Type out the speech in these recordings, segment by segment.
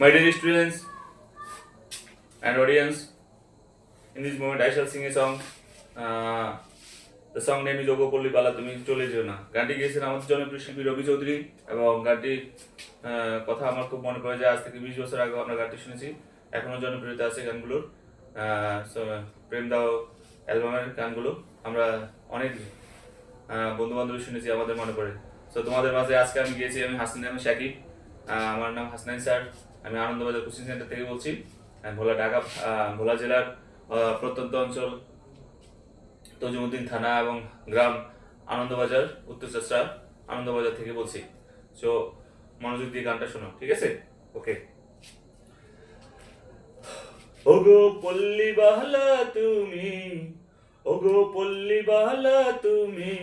My dear students and audience, in this moment I shall sing a song. Uh, the song name is Ogopolli Bala তুমি চলে যেও না। গানটি গেয়েছেন আমাদের জনপ্রিয় শিল্পী রবি চৌধুরী এবং গানটি কথা আমার খুব মনে পড়ে যে আজ থেকে বিশ বছর আগে আমরা গানটি শুনেছি। এখনও জনপ্রিয়তা আছে গানগুলোর। প্রেম দাও অ্যালবামের গানগুলো। আমরা অনেক বন্ধু বান্ধব শুনেছি আমাদের মনে পড়ে। তো তোমাদের মাঝে আজকে আমি গিয়েছি আমি হাসিন আমি শাকিব আমার নাম হাসনাইন স্যার। আমি আনন্দবাজার কোচিং সেন্টার থেকে বলছি ভোলা ঢাকা ভোলা জেলার প্রত্যন্ত অঞ্চল, তজুমুদ্দিন থানা এবং গ্রাম আনন্দবাজার, উত্তর চাষরা আনন্দবাজার থেকে বলছি। সো মনোযোগ দিয়ে গানটা শোনো, ঠিক আছে? ওকে ওগো পল্লী বাহলা তুমি, ওগো পল্লী বাহলা তুমি,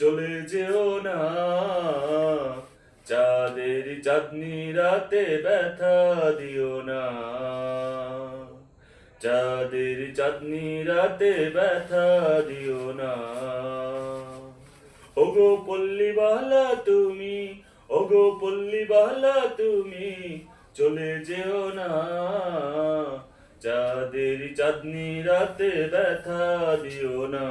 চলে যেও না। চাঁদনি রাতে ব্যথা দিও না চাঁদের চাঁদনি রাতে ব্যথা দিও না ওগো পল্লী বাহলা তুমি ওগো পল্লী বাহলা তুমি চলে যেও না চাঁদের চাঁদনি রাতে ব্যথা দিও না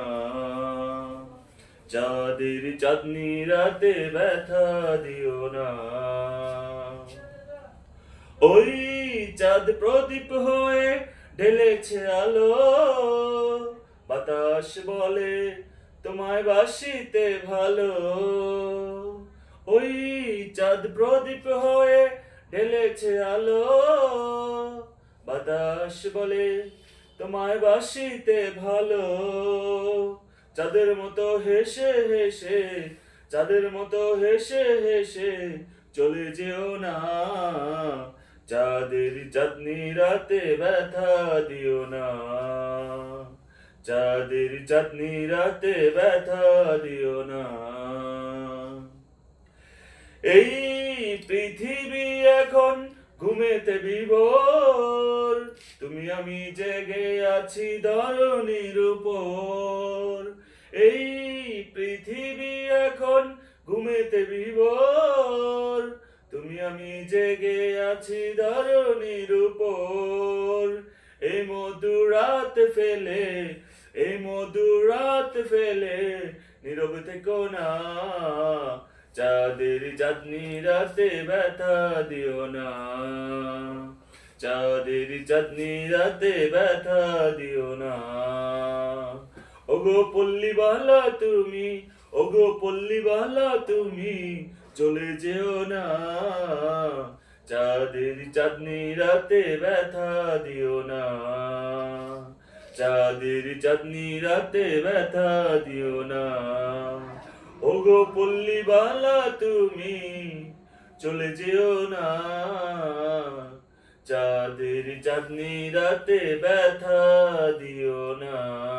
চাঁদের চাঁদনি রাতে ব্যথা দিও না ওই চাঁদ প্রদীপ হয়ে ঢেলেছে আলো। বাতাস বলে, তোমায় বাসিতে ভালো। ওই চাঁদ প্রদীপ হয়ে ঢেলেছে আলো। বাতাস বলে, তোমায় বাসিতে ভালো। চাঁদের মতো হেসে হেসে, চাঁদের মতো হেসে হেসে চলে যেও না। চাঁদের চাঁদনি রাতে ব্যথা দিও না। চাঁদের চাঁদনি রাতে ব্যথা দিও না। এই পৃথিবী এখন ঘুমেতে বিভোর। তুমি আমি জেগে আছি ধরণীর উপর। এই পৃথিবী এখন ঘুমেতে বিভোর। তুমি আমি জেগে আছি ধরণীর উপর। এই মধুরাত ফেলে, এই মধুরাত ফেলে, নীরব থেকো না। চাঁদের চাঁদনি রাতে ব্যথা দিও না। চাঁদের চাঁদনি রাতে ব্যথা দিও না। ওগো পল্লী বালা তুমি, ওগো পল্লী বালা তুমি চলে যেও না। চাঁদের চাঁদনি রাতে ব্যথা দিও না। চাঁদের চাঁদনি রাতে ব্যথা দিও না। ওগো পল্লী বালা তুমি চলে যেও না। চাঁদের চাঁদনি রাতে ব্যথা দিও না।